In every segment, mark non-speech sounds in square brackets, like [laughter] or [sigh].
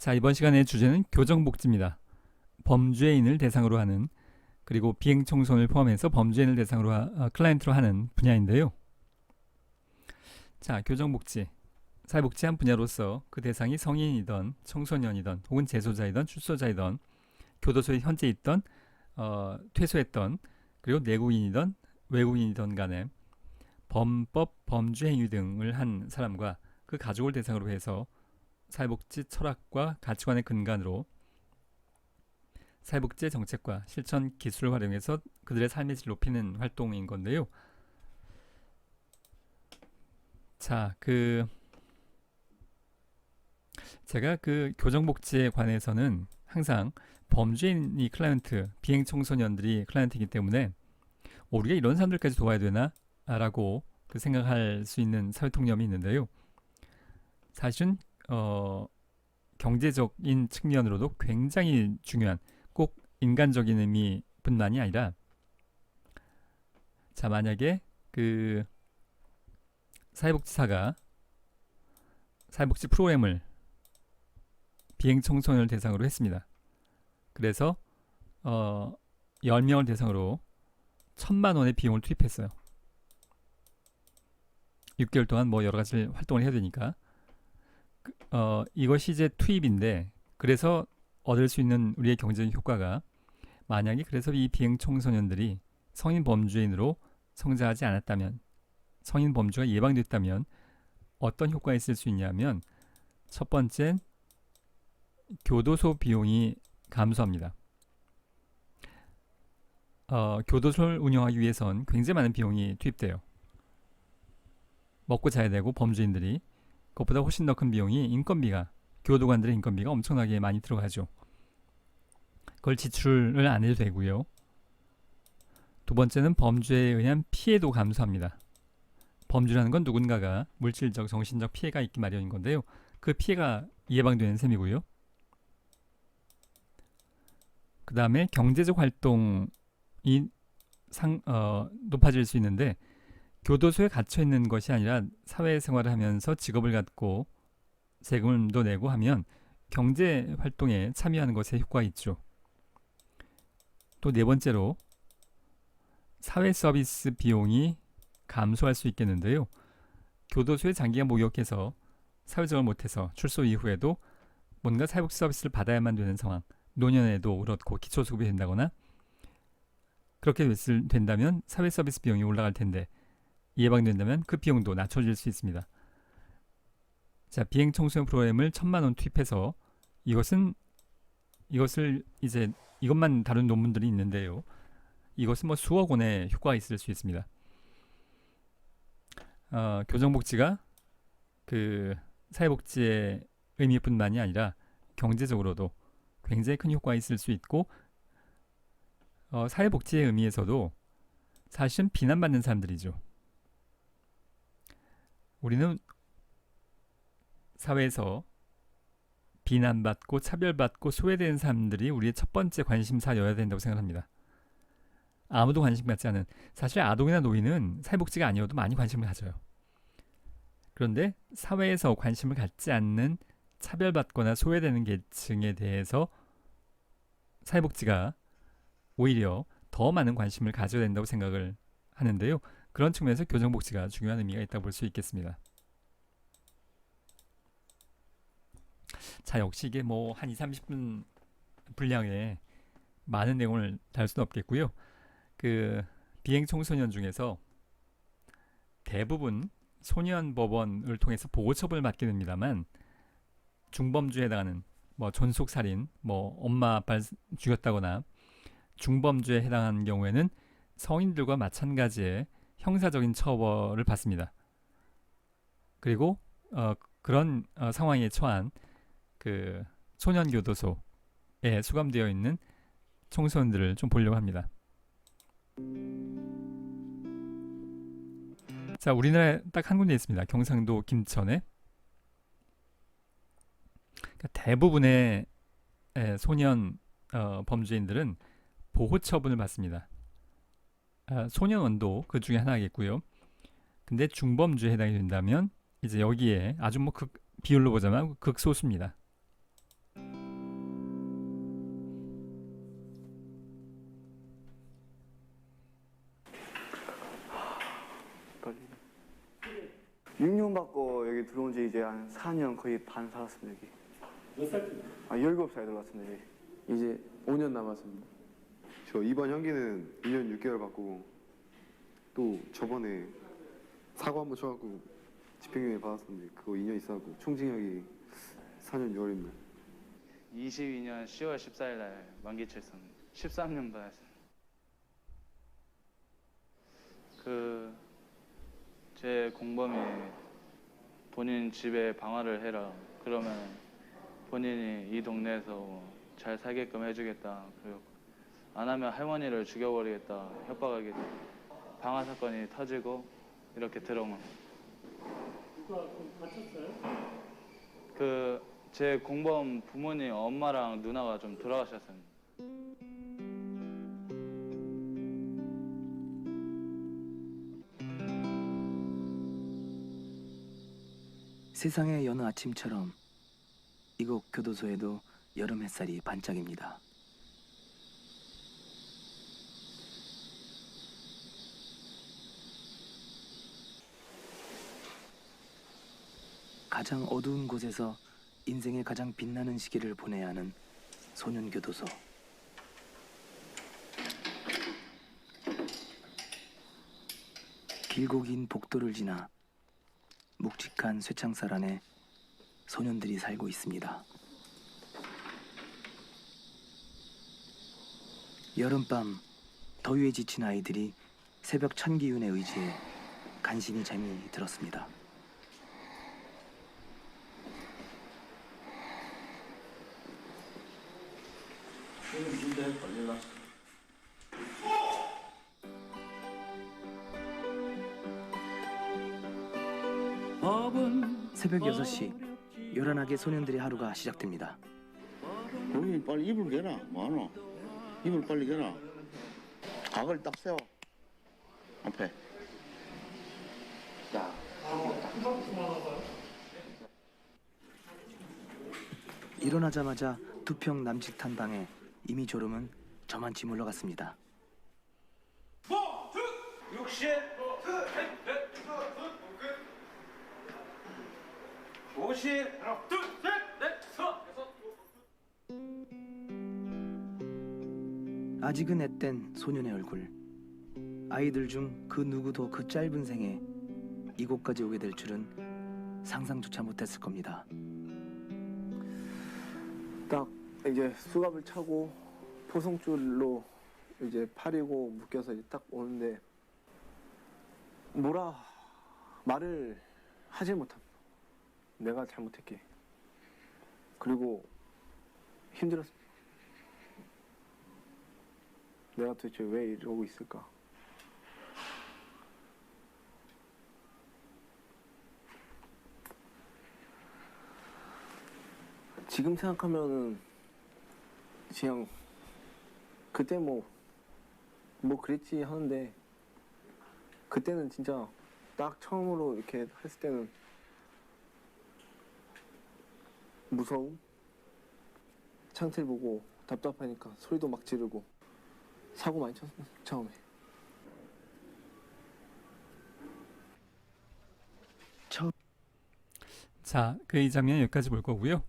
자, 이번 시간의 주제는 교정복지입니다. 범죄인을 대상으로 하는 그리고 비행 청소년을 포함해서 범죄인을 대상으로 하, 어, 클라이언트로 하는 분야인데요. 자, 교정복지. 사회복지 한 분야로서 그 대상이 성인이던 청소년이던 혹은 재소자이던 출소자이던 교도소에 현재 있던 어, 퇴소했던 그리고 내국인이던 외국인이던 간에 범법 범죄 행위 등을 한 사람과 그 가족을 대상으로 해서 사회복지 철학과 가치관의 근간으로 사회복지 정책과 실천 기술을 활용해서 그들의 삶의 질을 높이는 활동인 건데요. 자, 그 제가 그 교정복지에 관해서는 항상 범죄인이 클라이언트, 비행 청소년들이 클라이언트이기 때문에 우리가 이런 사람들까지 도와야 되나라고 그 생각할 수 있는 사회 통념이 있는데요. 사실은 어, 경제적인 측면으로도 굉장히 중요한 꼭 인간적인 의미뿐만이 아니라 자 만약에 그 사회복지사가 사회복지 프로그램을 비행 청소년을 대상으로 했습니다. 그래서 어 10명을 대상으로 천만 원의 비용을 투입했어요. 6개월 동안 뭐 여러 가지 활동을 해야 되니까 그, 어 이것이 이제 투입인데 그래서 얻을 수 있는 우리의 경제적 효과가 만약에 그래서 이 비행 청소년들이 성인 범죄인으로 성장하지 않았다면 성인 범죄가 예방됐다면 어떤 효과가 있을 수 있냐면 첫 번째 교도소 비용이 감소합니다. 어, 교도소를 운영하기 위해선 굉장히 많은 비용이 투입돼요. 먹고 자야 되고 범죄인들이 그것보다 훨씬 더 큰 비용이 인건비가 교도관들의 인건비가 엄청나게 많이 들어가죠. 그걸 지출을 안 해도 되고요. 두 번째는 범죄에 의한 피해도 감소합니다. 범죄라는 건 누군가가 물질적, 정신적 피해가 있기 마련인 건데요. 그 피해가 예방되는 셈이고요. 그 다음에 경제적 활동이 상, 어, 높아질 수 있는데 교도소에 갇혀 있는 것이 아니라 사회생활을 하면서 직업을 갖고 세금도 내고 하면 경제 활동에 참여하는 것에 효과가 있죠. 또 네 번째로 사회 서비스 비용이 감소할 수 있겠는데요. 교도소에 장기간 목욕해서 사회적을 못해서 출소 이후에도 뭔가 사회복 서비스를 받아야만 되는 상황, 노년에도 그렇고 기초수급이 된다거나 그렇게 됐을, 된다면 사회 서비스 비용이 올라갈 텐데 예방된다면 그 비용도 낮춰질 수 있습니다. 자, 비행 청소년 프로그램을 천만 원 투입해서 이것은 이것을 이제 이것만 다룬 논문들이 있는데요. 이것은 뭐 수억 원의 효과가 있을 수 있습니다. 어, 교정복지가 그 사회복지의 의미뿐만이 아니라 경제적으로도 굉장히 큰 효과가 있을 수 있고 어, 사회복지의 의미에서도 사실은 비난받는 사람들이죠. 우리는 사회에서 비난받고 차별받고 소외되는 사람들이 우리의 첫 번째 관심사여야 된다고 생각합니다. 아무도 관심 갖지 않은 사실 아동이나 노인은 사회복지가 아니어도 많이 관심을 가져요. 그런데 사회에서 관심을 갖지 않는 차별받거나 소외되는 계층에 대해서 사회복지가 오히려 더 많은 관심을 가져야 된다고 생각을 하는데요. 그런 측면에서 교정 복지가 중요한 의미가 있다고 볼 수 있겠습니다. 자, 역시 이게 뭐 한 2, 30분 분량의 많은 내용을 다룰 수는 없겠고요. 그 비행 청소년 중에서 대부분 소년 법원을 통해서 보호 처분을 받게 됩니다만 중범죄에 해당하는 뭐 존속 살인, 뭐 엄마 아빠를 죽였다거나 중범죄에 해당하는 경우에는 성인들과 마찬가지의 형사적인 처벌을 받습니다. 그리고 어, 그런 어, 상황에 처한 그 소년 교도소에 수감되어 있는 청소년들을 좀 보려고 합니다. 자, 우리나라에 딱 한 군데 있습니다. 경상도 김천에. 그러니까 대부분의 에, 소년 어, 범죄인들은 보호 처분을 받습니다. 어, 아, 소년원도 그 중에 하나겠고요. 근데 중범죄에 해당이 된다면 이제 여기에 아주 뭐 극, 비율로 보자면 극소수입니다. 육년 받고 여기 들어온 지 이제 한 4년 거의 반 살았습니다, 여기. 몇살 아, 17살 들어왔습니다, 여기. 이제 5년 남았습니다. 저 이번 형기는 2년 6개월 받고 또 저번에 사고 한번 쳐갖고 집행유예 받았었는데 그거 2년 있어갖고 총징역이 4년 6월입니다. 22년 10월 14일 날 만기 쳤었는데 13년 받았어요. 그 제 공범이 본인 집에 방화를 해라. 그러면 본인이 이 동네에서 잘 살게끔 해주겠다. 그리고 안 하면 할머니를 죽여버리겠다. 협박하겠다. 방화 사건이 터지고 이렇게 들어온 겁니다. 그제 공범 부모님 엄마랑 누나가 좀 돌아가셨습니다. 세상의 여느 아침처럼 이곳 교도소에도 여름 햇살이 반짝입니다. 가장 어두운 곳에서 인생의 가장 빛나는 시기를 보내야 하는 소년교도소. 길고 긴 복도를 지나 묵직한 쇠창살 안에 소년들이 살고 있습니다. 여름밤 더위에 지친 아이들이 새벽 천기운에 의지해 간신히 잠이 들었습니다. 새벽 6시 요란하게 소년들의 하루가 시작됩니다. 우리 빨리 이불 개라 뭐하노? 이불 빨리 개라 각을 딱 세워. 앞에. 자. 일어나자마자 두 평 남짓한 방에 이미 졸음은 저만치 물러 갔습니다. 아직은 앳된 소년의 얼굴. 아이들 중 그 누구도 그 짧은 생에 이곳까지 오게 될 줄은 상상조차 못했을 겁니다. 딱 이제 수갑을 차고 포송줄로 이제 팔이고 묶여서 이제 딱 오는데 뭐라 말을 하지 못합니다. 내가 잘못했기. 그리고 힘들었습니다. 내가 도대체 왜 이러고 있을까? 지금 생각하면은 그냥 그때 뭐, 뭐 그랬지 하는데 그때는 진짜 딱 처음으로 이렇게 했을 때는 무서움? 창틀 보고 답답하니까 소리도 막 지르고 사고 많이 쳤어 처음에 자, 그 이 장면 여기까지 볼 거고요.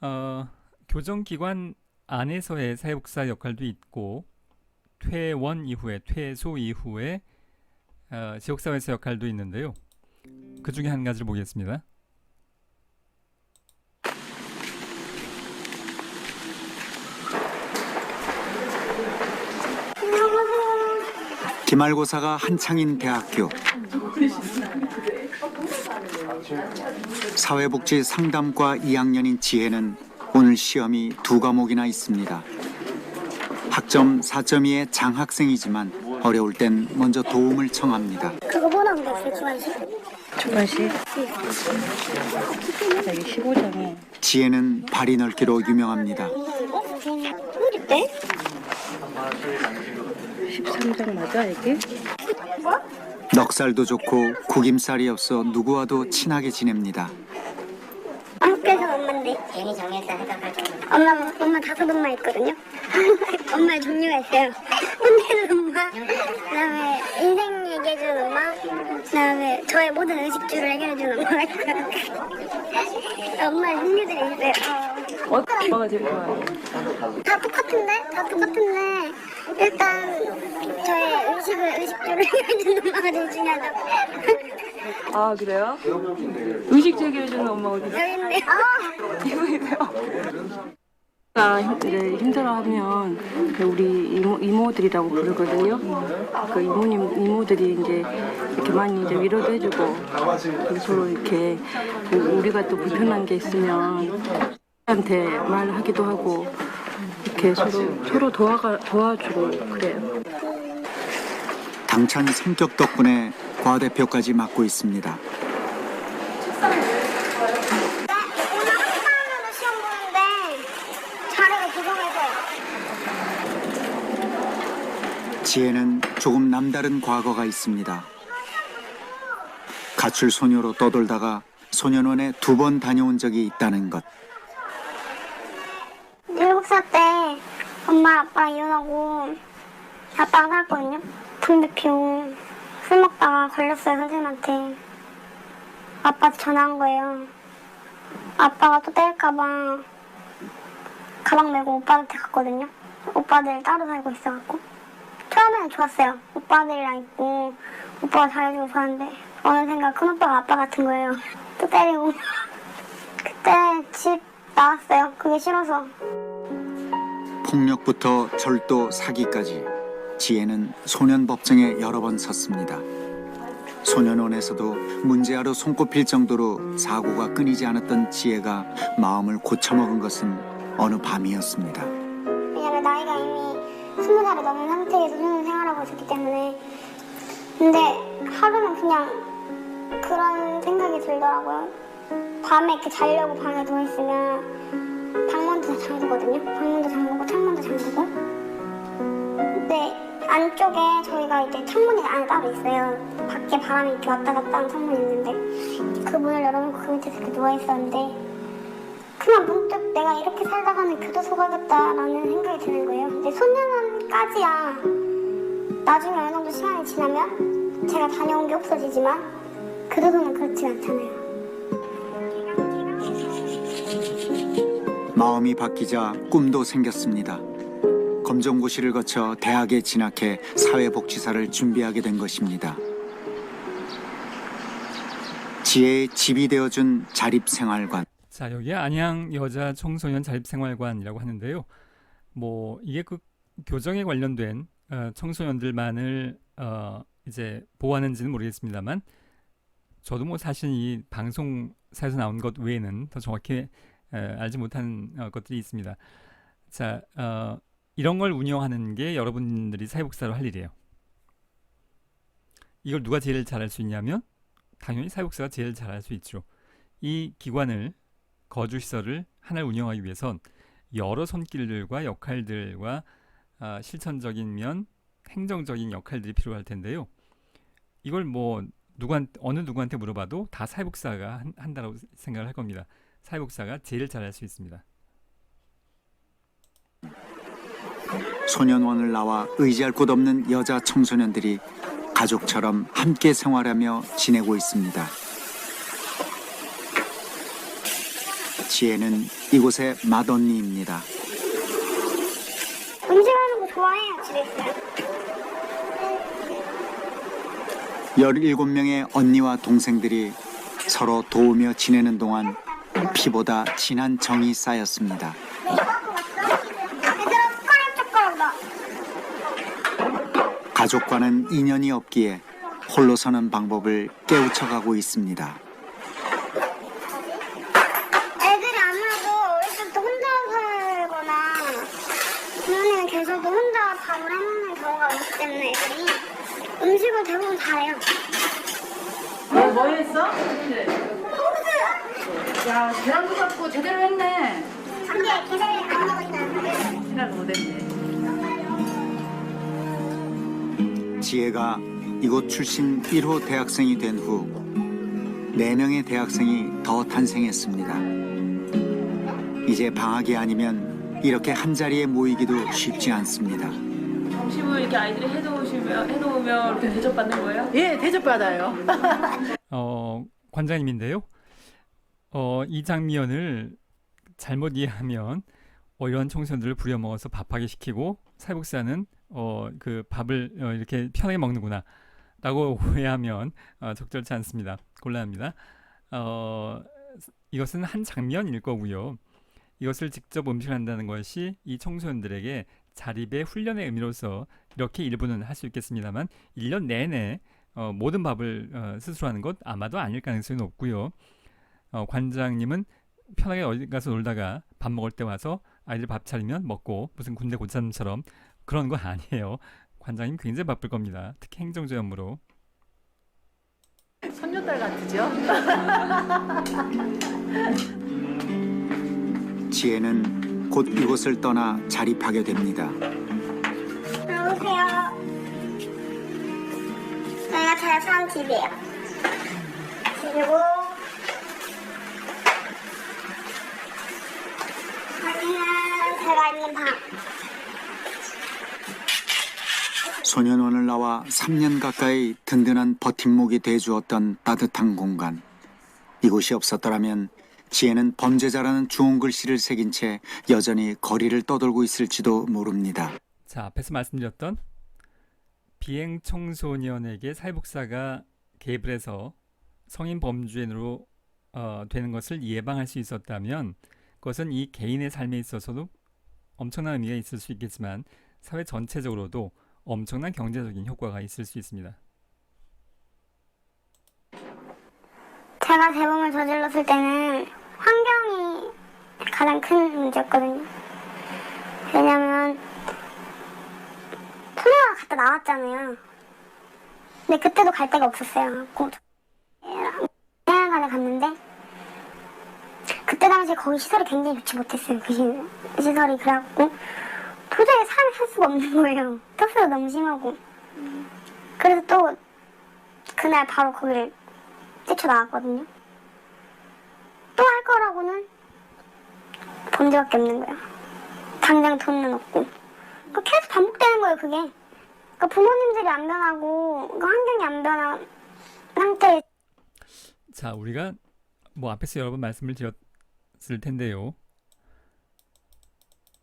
어, 교정기관 안에서의 사회복사 역할도 있고 퇴원 이후에 퇴소 이후에 어, 지역사회에서 역할도 있는데요. 그 중에 한 가지를 보겠습니다. 기말고사가 한창인 대학교 사회복지 상담과 2학년인 지혜는 오늘 시험이 두 과목이나 있습니다. 학점 4.2의 장학생이지만 어려울 땐 먼저 도움을 청합니다. 그거 거 없어요, 주관식? 주관식 여기 15점에 지혜는 발이 넓기로 유명합니다. 어? 우리 때? 13점 맞아 이게? 넉살도 좋고 구김살이 없어 누구와도 친하게 지냅니다. 엄마인데. 괜히 정했다 해석할 엄마, 엄마 다섯 엄마 있거든요. 엄마의 종류가 있어요. 혼내는 엄마, 그 다음에 인생이 얘기해주는 엄마, 그다음에 저의 모든 의식주를 해결해주는 엄마가 있고요. [laughs] 엄마의 흥미들이 있어요. 어떤 엄마가 제일 좋아요? 다 똑같은데? 다 똑같은데 일단 저의 의식을 의식주를 [laughs] 해결해주는 엄마가 제일 중요하다고. 아 그래요? 의식 제기해주는 엄마가 어디 여기 있네. 아, 이분이세요? 아, 힘- 힘들어하면 그 우리 이모, 이모 들이라고 부르거든요. 그 이모님 이모들이 이제 이렇게 많이 이제 위로도 해주고 서로 이렇게 그 우리가 또 불편한 게 있으면 한테 말하기도 하고 이렇게 서로 서로 도와가 도와주고 그래요. 당찬 성격 덕분에 과 대표까지 맡고 있습니다. 지혜는 조금 남다른 과거가 있습니다. 가출 소녀로 떠돌다가 소년원에 두 번 다녀온 적이 있다는 것. 일곱 살 때 엄마 아빠 이혼하고 아빠가 살았거든요. 담배 피우고 술 먹다가 걸렸어요 선생님한테. 아빠한테 전화한 거예요. 아빠가 또 때릴까봐 가방 메고 오빠한테 갔거든요. 오빠들 따로 살고 있어갖고 처음에는 좋았어요. 오빠들이랑 있고 오빠가 잘해주고 좋았는데 어느샌가 큰 오빠가 아빠 같은 거예요. [laughs] 또 때리고 [laughs] 그때 집 나왔어요. 그게 싫어서 폭력부터 절도 사기까지 지혜는 소년법정에 여러 번 섰습니다. 소년원에서도 문제아로 손꼽힐 정도로 사고가 끊이지 않았던 지혜가 마음을 고쳐먹은 것은 어느 밤이었습니다. 왜냐면 나이가 이미 스무 살이 넘은 상태에서 수능 생활하고 있었기 때문에 근데 하루는 그냥 그런 생각이 들더라고요 밤에 이렇게 자려고 방에 누워있으면 방문도 다 잠그거든요 방문도 잠그고 창문도 잠그고 안쪽에 저희가 이제 창문이 안에 따로 있어요 밖에 바람이 이렇게 왔다 갔다 하는 창문이 있는데 그 문을 열어놓고 그 밑에서 이렇게 누워있었는데 그냥 문득 내가 이렇게 살다가는 교도소 가겠다라는 생각이 드는 거예요. 근데 소년원까지야 나중에 어느 정도 시간이 지나면 제가 다녀온 게 없어지지만 교도소는 그렇지 않잖아요. 마음이 바뀌자 꿈도 생겼습니다. 검정고시를 거쳐 대학에 진학해 사회복지사를 준비하게 된 것입니다. 지혜의 집이 되어준 자립생활관. 자, 여기에 안양 여자 청소년 자립생활관이라고 하는데요. 뭐 이게 그 교정에 관련된 어, 청소년들만을 어, 이제 보호하는지는 모르겠습니다만 저도 뭐 사실 이 방송사에서 나온 것 외에는 더 정확히 에, 알지 못한 어, 것들이 있습니다. 자, 어, 이런 걸 운영하는 게 여러분들이 사회복지사로 할 일이에요. 이걸 누가 제일 잘할 수 있냐면 당연히 사회복지사가 제일 잘할 수 있죠. 이 기관을 거주 시설을 하나를 운영하기 위해선 여러 손길들과 역할들과 아, 실천적인 면, 행정적인 역할들이 필요할 텐데요. 이걸 뭐 누구한 어느 누구한테 물어봐도 다 사회복지사가 한, 한다고 생각을 할 겁니다. 사회복지사가 제일 잘할 수 있습니다. 소년원을 나와 의지할 곳 없는 여자 청소년들이 가족처럼 함께 생활하며 지내고 있습니다. 지혜는 이곳의 맏언니입니다. 음식하는 거 좋아해요 집에 있어요. 17명의 언니와 동생들이 서로 도우며 지내는 동안 피보다 진한 정이 쌓였습니다. 이거 갖고 갔어? 얘들아 숟가락 젓가락 나. 가족과는 인연이 없기에 홀로 서는 방법을 깨우쳐가고 있습니다. 애들이 아무래도 어릴 때부터 혼자 살거나 부모님이 계셔도 혼자 밥을 해먹는 경우가 많기 때문에 애들이 음식을 대부분 잘해요. 뭐, 뭐 했어? 야, 계란도 갖고 제대로 했네. 근데 계속 안 먹었어요. 계란 못했네. 지혜가 이곳 출신 1호 대학생이 된 후 4명의 대학생이 더 탄생했습니다. 이제 방학이 아니면 이렇게 한자리에 모이기도 쉽지 않습니다. 점심을 이렇게 아이들이 해놓으시면 해놓으면 이렇게 대접받는 거예요? 예, 대접받아요. [laughs] 어, 관장님인데요. 어, 이 장면을 잘못 이해하면 어, 이런 청소년들을 부려먹어서 밥하게 시키고 사회복지사는 어, 그 밥을 어, 이렇게 편하게 먹는구나 라고 [laughs] 오해하면 어, 적절치 않습니다. 곤란합니다. 어, 이것은 한 장면일 거고요. 이것을 직접 음식을 한다는 것이 이 청소년들에게 자립의 훈련의 의미로서 이렇게 일부는 할 수 있겠습니다만 1년 내내 어, 모든 밥을 어, 스스로 하는 것 아마도 아닐 가능성이 높고요. 어, 관장님은 편하게 어디 가서 놀다가 밥 먹을 때 와서 아이들 밥 차리면 먹고 무슨 군대 고참처럼 그런 거 아니에요. 관장님 굉장히 바쁠 겁니다. 특히 행정조 업무로. 손녀딸 같으죠? [laughs] 지혜는 곧 이곳을 떠나 자립하게 됩니다. 여보세요. 내가 잘 사는 집이에요. 그리고 여기는 제가 있는 방. 소년원을 나와 3년 가까이 든든한 버팀목이 돼주었던 따뜻한 공간. 이곳이 없었더라면 지혜는 범죄자라는 주홍 글씨를 새긴 채 여전히 거리를 떠돌고 있을지도 모릅니다. 자, 앞에서 말씀드렸던 비행 청소년에게 사회복사가 개입을 해서 성인 범죄인으로 어, 되는 것을 예방할 수 있었다면 그것은 이 개인의 삶에 있어서도 엄청난 의미가 있을 수 있겠지만 사회 전체적으로도 엄청난 경제적인 효과가 있을 수 있습니다. 제가 대범을 저질렀을 때는 환경이 가장 큰 문제였거든요. 왜냐면 소녀가 갔다 나왔잖아요. 근데 그때도 갈 데가 없었어요. 해양관에 갔는데 그때 당시에 거기 시설이 굉장히 좋지 못했어요. 그 시- 시설이 그래갖고 도저히 살 수가 없는 거예요. 턱수가 너무 심하고 그래서 또 그날 바로 거기를 뛰쳐나왔거든요. 또 할 거라고는 범죄밖에 없는 거야. 당장 돈은 없고. 그 계속 반복되는 거예요, 그게. 그러니까 부모님들이 안 변하고, 그 환경이 안 변한 상태에 자, 우리가 뭐 앞에서 여러 번 말씀을 드렸을 텐데요.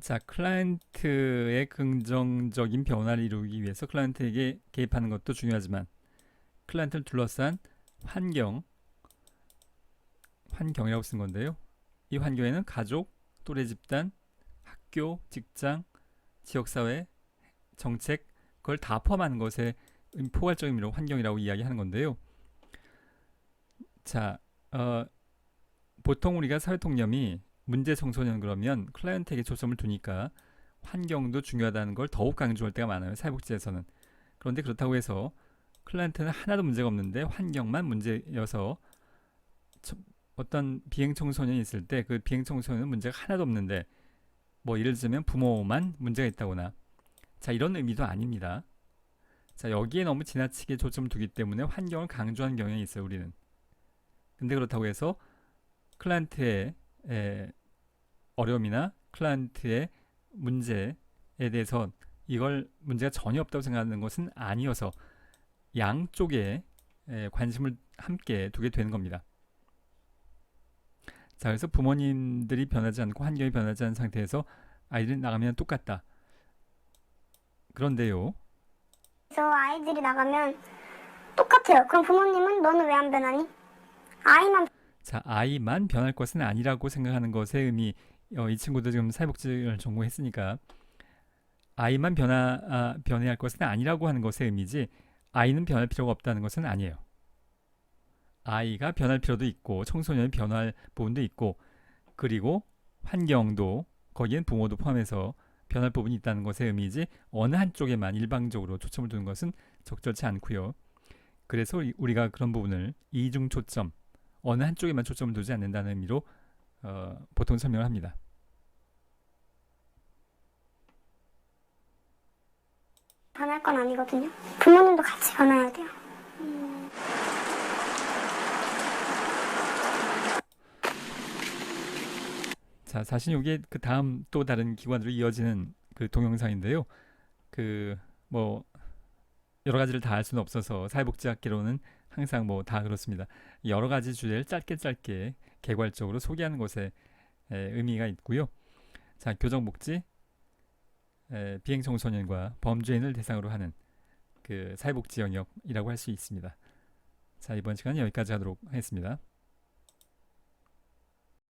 자, 클라이언트의 긍정적인 변화를 이루기 위해서 클라이언트에게 개입하는 것도 중요하지만 클라이언트를 둘러싼 환경, 환경이라고 쓴 건데요. 이 환경에는 가족, 또래 집단, 학교, 직장, 지역사회, 정책, 그걸 다 포함하는 것에 포괄적인 의미로 환경이라고 이야기하는 건데요. 자, 어, 보통 우리가 사회통념이 문제 청소년 그러면 클라이언트에게 초점을 두니까 환경도 중요하다는 걸 더욱 강조할 때가 많아요. 사회복지에서는. 그런데 그렇다고 해서 클라이언트는 하나도 문제가 없는데 환경만 문제여서 저- 어떤 비행 청소년이 있을 때 그 비행 청소년은 문제가 하나도 없는데 뭐 예를 들면 부모만 문제가 있다거나 자 이런 의미도 아닙니다. 자 여기에 너무 지나치게 초점을 두기 때문에 환경을 강조하는 경향이 있어요 우리는. 근데 그렇다고 해서 클라이언트의 에, 어려움이나 클라이언트의 문제에 대해서 이걸 문제가 전혀 없다고 생각하는 것은 아니어서 양쪽에 에, 관심을 함께 두게 되는 겁니다. 자, 그래서 부모님들이 변하지 않고 환경이 변하지 않은 상태에서 아이들이 나가면 똑같다. 그런데요. 서 아이들이 나가면 똑같아요. 그럼 부모님은 너는 왜 안 변하니? 아이만 자, 아이만 변할 것은 아니라고 생각하는 것의 의미, 어, 이 친구도 지금 사회복지를 전공했으니까 아이만 변화, 아, 변해야 할 것은 아니라고 하는 것의 의미지 아이는 변할 필요가 없다는 것은 아니에요. 아이가 변할 필요도 있고 청소년이 변할 부분도 있고 그리고 환경도 거기엔 부모도 포함해서 변할 부분이 있다는 것의 의미지 어느 한쪽에만 일방적으로 초점을 두는 것은 적절치 않고요. 그래서 우리- 우리가 그런 부분을 이중 초점 어느 한쪽에만 초점을 두지 않는다는 의미로 어, 보통 설명을 합니다. 변할 건 아니거든요. 부모님도 같이 변해야 돼요. 자, 사실 이게 그 다음 또 다른 기관으로 이어지는 그 동영상인데요. 그 뭐 여러 가지를 다 할 수는 없어서 사회복지학계로는 항상 뭐 다 그렇습니다. 여러 가지 주제를 짧게 짧게 개괄적으로 소개하는 것에 에, 의미가 있고요. 자, 교정복지 에, 비행 청소년과 범죄인을 대상으로 하는 그 사회복지 영역이라고 할 수 있습니다. 자, 이번 시간 여기까지 하도록 하겠습니다.